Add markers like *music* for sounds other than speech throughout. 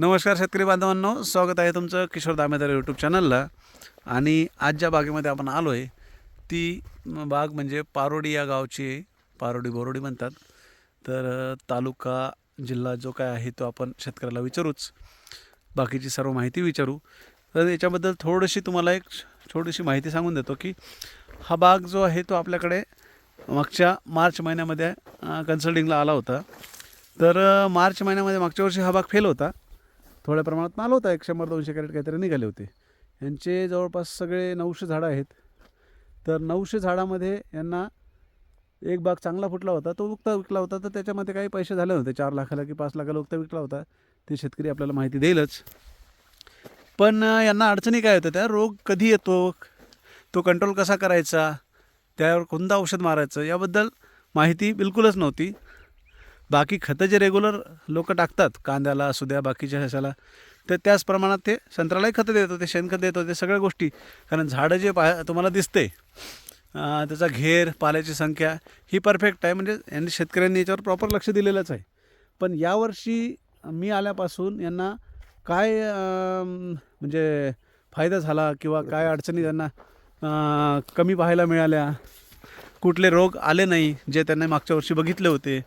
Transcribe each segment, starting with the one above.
नमस्कार शेतकरी बांधवांनो स्वागत आहे तुमचं किशोर दामेदार यूट्यूब चॅनलला आणि आज ज्या बागेमध्ये आपण आलो आहे ती बाग म्हणजे पारोडी या गावची आहे. पारोडी बोरोडी म्हणतात. तर तालुका जिल्हा जो काय आहे तो आपण शेतकऱ्याला विचारूच. बाकीची सर्व माहिती विचारू. तर याच्याबद्दल थोडीशी तुम्हाला एक छोटीशी माहिती सांगून देतो की हा बाग जो आहे तो आपल्याकडे मागच्या मार्च महिन्यामध्ये कन्सल्टिंगला आला होता. तर मार्च महिन्यामध्ये मागच्या वर्षी हा बाग फेल होता. थोड्या प्रमाणात माल होता. एक शंभर दोनशे कॅरेट काहीतरी निघाले होते. यांचे जवळपास सगळे नऊशे झाडं आहेत. तर नऊशे झाडामध्ये यांना एक बाग चांगला फुटला होता तो उक्ता विकला होता. तर त्याच्यामध्ये काही पैसे झाले नव्हते. चार लाखाला की पाच लाखाला उक्ता विकला होता. ते शेतकरी आपल्याला माहिती देईलच. पण यांना अडचणी काय होत्या त्या? रोग कधी येतो? तो कंट्रोल कसा करायचा? त्यावर कोणतं औषध मारायचं? याबद्दल माहिती बिलकुलच नव्हती. बाकी खतं जे रेग्युलर लोक टाकतात कांद्याला असू द्या बाकीच्या ह्याच्याला तर त्याच प्रमाणात ते संत्र्यालाही खतं देत होते शेणखत देत होते सगळ्या गोष्टी. कारण झाडं जे पा तुम्हाला दिसते त्याचा घेर पाल्याची संख्या ही परफेक्ट आहे. म्हणजे यांनी शेतकऱ्यांनी याच्यावर प्रॉपर लक्ष दिलेलंच आहे. पण यावर्षी मी आल्यापासून यांना काय म्हणजे फायदा झाला किंवा काय अडचणी त्यांना कमी पाहायला मिळाल्या कुठले रोग आले नाही जे त्यांना मागच्या वर्षी बघितले होते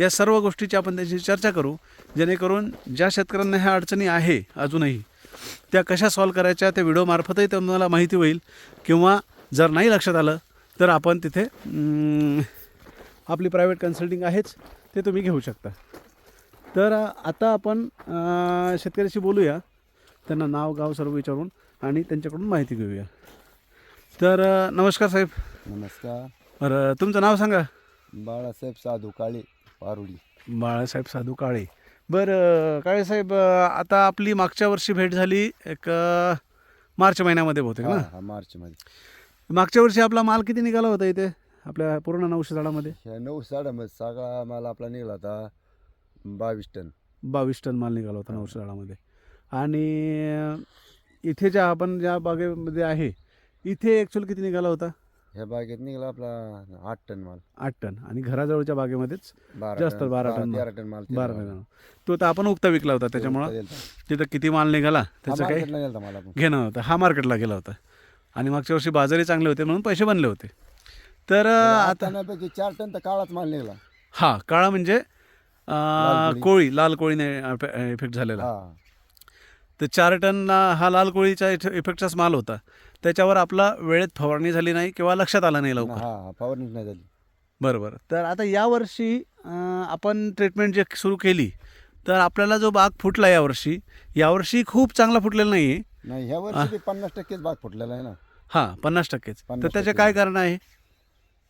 या सर्व गोष्टीची आपण त्याची चर्चा करू. जेणेकरून ज्या शेतकऱ्यांना ह्या अडचणी आहे अजूनही त्या कशा सॉल्व करायच्या त्या व्हिडिओमार्फतही तुम्हाला माहिती होईल. किंवा जर नाही लक्षात आलं तर आपण तिथे आपली प्रायव्हेट कन्सल्टिंग आहेच ते तुम्ही घेऊ शकता. तर आता आपण शेतकऱ्याशी बोलूया. त्यांना नाव गाव सर्व विचारून आणि त्यांच्याकडून माहिती घेऊया. तर नमस्कार साहेब. नमस्कार. बरं तुमचं नाव सांगा. बाळासाहेब साधू काळे पारुडी बाळासाहेब साधू काळे. बरं काळे साहेब अं, आता आपली मागच्या वर्षी भेट झाली एक अं, मार्च महिन्यामध्ये बहुतेक ना? हा मार्च मध्ये मागच्या वर्षी आपला माल किती निघाला होता इथे? आपल्या पूर्ण नऊशे झाडामध्ये? ह्या नऊ सगळा माल आपला निघाला होता बावीस टन. बावीस टन माल निघाला होता नऊशे झाडामध्ये. आणि इथे ज्या आपण ज्या बागेमध्ये आहे इथे ॲक्च्युअल किती निघाला होता? ह्या बागेत निघाला आपला आठ टन माल. आठ टन. आणि घराजवळच्या बागेमध्येच बारा जास्त, टन, बारा टन माल. तेरा टन माल बारा टन तो तर आपण उक्ता विकला होता त्याच्यामुळं. तिथं किती माल निघाला? त्याचं काही मला आपण. घेणं होतं. हा मार्केटला गेला होता. आणि मागच्या वर्षी बाजारही चांगले होते म्हणून पैसे बनले होते. तर अं, आता पैकी चार टन तर काळाच माल निघाला. हा काळा म्हणजे अं, कोळी. कोळी लाल कोळीने इफेक्ट झालेला. हा. तर चार टनला हा लाल कोळीचा इफेक्टचाच माल होता. त्याच्यावर आपला वेळेत फवारणी झाली नाही किंवा लक्षात आलं नाही लवकर. हा फवारणीच नाही झाली. बरोबर. तर आता यावर्षी आपण ट्रीटमेंट जे सुरू केली तर आपल्याला जो बाग फुटला यावर्षी यावर्षी खूप चांगला फुटलेला नाही आहे नाही ह्या वर्षी पन्नास टक्केच भाग फुटलेला आहे ना. हां पन्नास टक्केच. तर 50% त्याचे काय कारण आहे?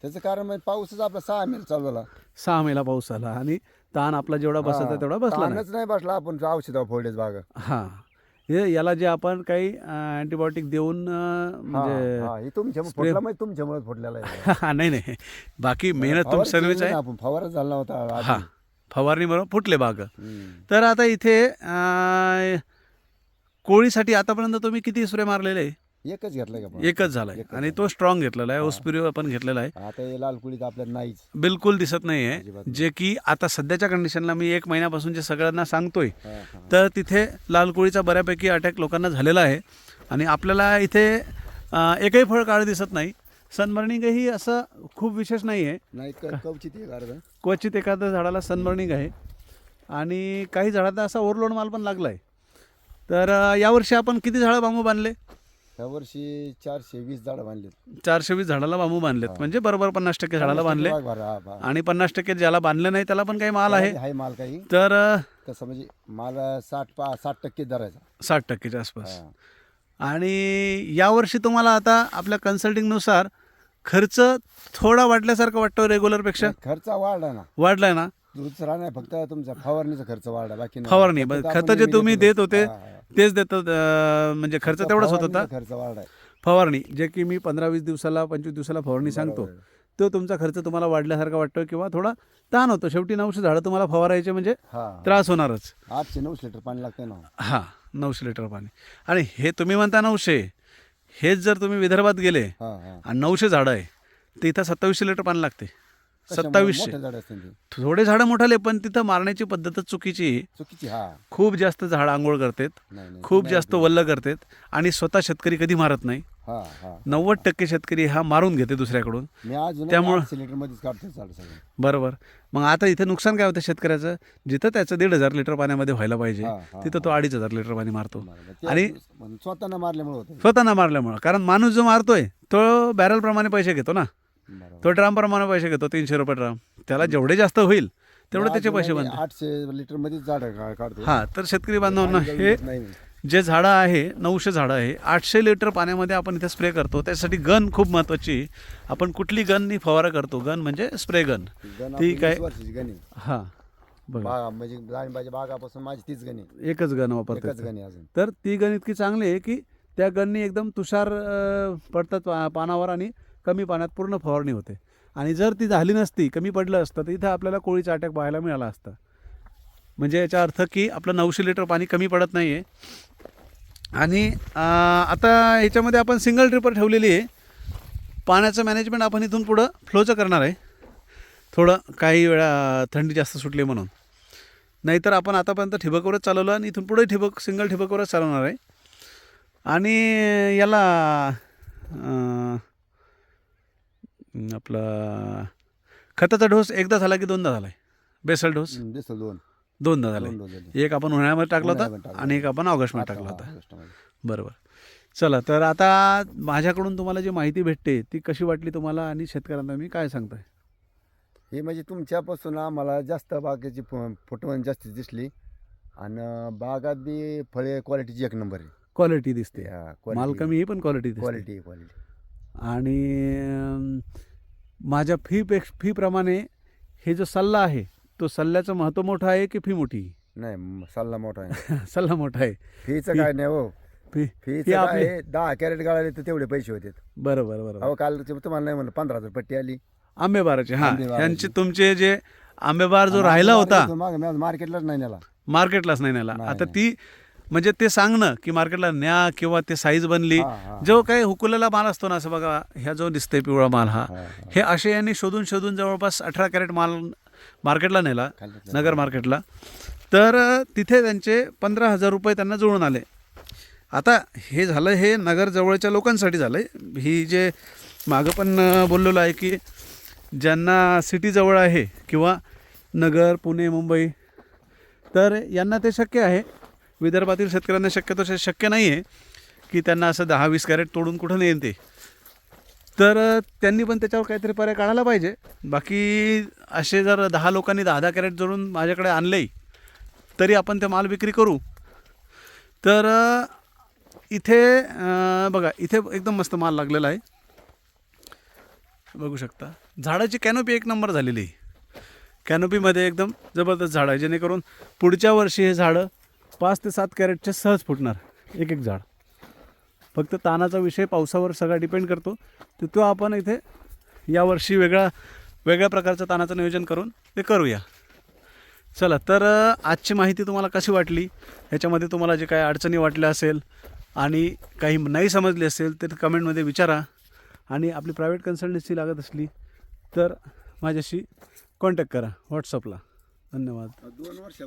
त्याचं कारण म्हणजे पाऊसच आपला सहा महिने चालू झाला. सहा मेला पाऊस आला आणि ताण आपला जेवढा बसायचा हा, तेवढा बसला नाही ताणच नाही. बसला आपण औषधा फोडेच बाग. हां. हे याला जे आपण काही अँटीबायोटिक देऊन म्हणजे तुमच्यामुळे spray- तुमच्यामुळे फुटलेला आहे *laughs* हा, नाही नाही बाकी मेहनत तुम फवारणी सर्वच केली आहे ना आपण फवारच झाला आधी. हां फवारणी बरोबर फुटले बाग हम्म. तर आता इथे अं, कोळीसाठी आतापर्यंत तुम्ही किती स्प्रे मारलेले आहे? एकच घेतलाय का? एकच झालाय. एकच आणि. तो स्ट्रॉंग घेतलेला आहे ओस्पिरिओ आपण घेतलेला आहे. आता हे लाल कुळीत आपल्याला नाहीच. बिलकुल दिसत नाही आहे अजिबात नाही. जे की आता सध्याच्या कंडिशनला मी एक महिन्यापासून जे सगळ्यांना सांगतोय. तर तिथे लाल कोळीचा बऱ्यापैकी अटॅक लोकांना झालेला आहे. आणि आपल्याला इथे एकही फळ काळ दिसत नाही. सनबर्निंगही असं खूप विशेष नाही आहे नाही कवचित एखाद्या झाडाला सनबर्निंग आहे. आणि काही झाडांना असा ओव्हरलोड माल पण लागला आहे तर यावर्षी आपण किती झाडं बांबू बांधले? ह्या वर्षी चारशे वीस झाडं बांधले चारशे वीस झाडाला बांबू बांधलेत. म्हणजे बरोबर पन्नास टक्के झाडाला बांधले. भरा, हा. आणि पन्नास टक्के ज्याला बांधले नाही त्याला पण काही माल आहे. आहे माल काही. तर तसं म्हणजे माल साठ पा साठ टक्के धरायचा साठ टक्केच्या आसपास. हा. आणि यावर्षी तुम्हाला आता आपल्या कन्सल्टिंगनुसार खर्च थोडा वाढल्यासारखं वाटतो रेग्युलरपेक्षा खर्च वाढला ना. वाढलाय ना? दुसरा नाही फक्त तुमचा फवारणीचा खर्च वाढला बाकी नाही. फवारणी खतं तर खतं जे तुम्ही देतो. देत होते हा, हा. तेच देत अं, म्हणजे खर्च तेवढाच होत होता. फवारणीचा खर्च वाढलाय. फवारणी जे की मी पंधरा वीस दिवसाला पंचवीस दिवसाला फवारणी सांगतो. तो तुमचा खर्च तुम्हाला वाढल्यासारखा वाटतो किंवा थोडा ताण होतो. शेवटी नऊशे झाडं तुम्हाला फवारायचे म्हणजे हा. त्रास होणारच. आठशे नऊशे लिटर पाणी लागतंय ना हां. नऊशे लिटर पाणी. आणि हे तुम्ही म्हणता नऊशे हेच जर तुम्ही विदर्भात गेले हा हा. आणि नऊशे झाडं आहे तर इथं सत्तावीसशे लिटर पाणी लागते? सत्तावीसशे. मोठे झाड असतील ते. थोडे झाडं मोठाले पण तिथं मारण्याची पद्धतच चुकीची आहे. चुकीची हा. खूप जास्त झाड आंघोळ करतात. नाही नाही खूप नाही, जास्त वल्ल करतात. आणि स्वतः शेतकरी कधी मारत नाही. हा हा. नव्वद टक्के शेतकरी हा मारून घेते दुसऱ्याकडून. मी त्यामुळं- लिटर मध्येच काढतो झाड सगळं. बरोबर. मग आता इथे नुकसान काय होतं शेतकऱ्याचं? जिथं त्याचं दीड हजार लिटर पाण्यामध्ये व्हायला पाहिजे हा, हा, तिथं तो अडीच हजार लिटर पाणी मारतो. बरोबर. ते आणि पण स्वतः न मारल्यामुळे होतं. स्वतः न मारल्यामुळं. कारण माणूस जो मारतोय तो बॅरलप्रमाणे पैसे घेतो ना. तो ड्रामप्रमाणे पैसे घेतो तीनशे रुपये ड्राम. त्याला जेवढे जास्त होईल तेवढे त्याचे पैसे बनतात. आठशे लिटर मध्येच झाड काढतो. हां तर शेतकरी बांधवांना हे. जे झाडं आहे नऊशे झाडं आहे आठशे लिटर पाण्यामध्ये आपण इथे स्प्रे करतो. त्यासाठी गन खूप महत्त्वाची आहे. आपण कुठली गननी फवारा करतो? गन म्हणजे स्प्रे गन ती काय हां बघा. म्हणजे बागापासून माझी तीच गणी एकच वापरतो गणी अजून. तर ती गण इतकी चांगली आहे की त्या गननी एकदम तुषार अ, पडतात पा- पानावर आणि कमी पाण्यात पूर्ण फवारणी होते. आणि जर ती झाली नसती कमी पडलं असतं तर इथं आपल्याला कोळीचा अटॅक पाहायला मिळाला असता. म्हणजे याचा अर्थ की आपलं नऊशे लिटर पाणी कमी पडत नाही आहे आणि आता याच्यामध्ये आपण सिंगल ट्रिपर ठेवलेली आहे. पाण्याचं मॅनेजमेंट आपण इथून पुढं फ्लोचं करणार आहे. थोडं काही वेळा थंडी जास्त सुटली म्हणून. नाहीतर आपण आतापर्यंत ठिबकवरच चालवलं आणि इथून पुढे ठिबक सिंगल ठिबकवरच चालवणार आहे. आणि याला आपला खताचा डोस एकदा झाला की दोनदा झाला आहे बेसल डोस? दिसलं दोन. दोनदा झाला दोन आहे झाले. एक आपण उन्हाळ्यामध्ये टाकला उन्हाळ्यामध्ये होता टाकला आणि एक आपण ऑगस्टमध्ये टाकला होता. बरोबर. चला तर आता माझ्याकडून तुम्हाला जी माहिती भेटते ती कशी वाटली तुम्हाला आणि शेतकऱ्यांना मी काय सांगताय? हे म्हणजे तुमच्यापासून आम्हाला जास्त बागेची फ- फुटवण जास्त दिसली आणि बागात बी फळे क्वालिटीची एक नंबर आहे. क्वालिटी दिसते. माल कमी ही पण क्वालिटी दिसते. क्वालिटी क्वालिटी आणि माझ्या फी पेक्ष फीप्रमाणे हे जो सल्ला आहे तो सल्ल्याचं महत्त्व मोठं आहे की फी मोठी? नाही सल्ला मोठा आहे. *laughs* सल्ला मोठा आहे. फीचं काय नाही हो. फी फी आपली दहा कॅरेट गाळाले तर तेवढे पैसे होते बरं बरं बरं. अहो काल तुम्हाला नाही म्हणलं पंधरा हजार पट्टी आली. आंबेबाराचे हां. आंबेबाराचे. यांचे तुमचे जे आंबेबार जो राहिला होता मार्केटलाच नाही नेला. मार्केटलाच नाही नेला. आता. ती म्हणजे ते सांगणं की मार्केटला न्या किंवा ते साईज बनली. जो काही हुकुलेला माल असतो ना असं बघा ह्या जो दिसतंय पिवळा माल हा हा, असे यांनी शोधून शोधून जवळपास अठरा कॅरेट माल मार्केटला नेला. नगर मार्केटला. तर तिथे त्यांचे पंधरा हजार रुपये त्यांना जुळून आले. आता हे झालं हे नगर जवळच्या लोकांसाठी झालं आहे ही जे मागं पण बोललेलं आहे की ज्यांना सिटी जवळ आहे किंवा नगर पुणे मुंबई तर यांना ते शक्य आहे. विदर्भातील शेतकऱ्यांना शक्यतो शक्य नाही आहे की त्यांना असं दहा वीस कॅरेट तोडून कुठं नेईन ते. तर त्यांनी पण त्याच्यावर काहीतरी पर्याय काढायला पाहिजे. बाकी असे जर दहा लोकांनी दहा दहा कॅरेट जोडून माझ्याकडे आणले तरी आपण ते माल विक्री करू. तर इथे बघा इथे एकदम मस्त माल लागलेला आहे. बघू शकता. झाडाची कॅनोपी एक नंबर झालेली आहे. कॅनोपीमध्ये एकदम जबरदस्त झाड आहे. जेणेकरून पुढच्या वर्षी हे झाडं पाच ते सात कॅरेटचे सहज फुटणार एक एक झाड. फक्त तानाचा विषय पावसावर सगळा डिपेंड करतो. तर तो आपण इथे यावर्षी वेगळा वेगळ्या प्रकारचं तानाचं नियोजन करून ते करूया. चला तर आजची माहिती तुम्हाला कशी वाटली? ह्याच्यामध्ये तुम्हाला जे काही अडचणी वाटल्या असेल आणि काही नाही समजली असेल तर कमेंटमध्ये विचारा. आणि आपली प्रायव्हेट कन्सल्टन्सी लागत असली तर माझ्याशी कॉन्टॅक्ट करा व्हॉट्सअपला धन्यवाद. दोन वर्ष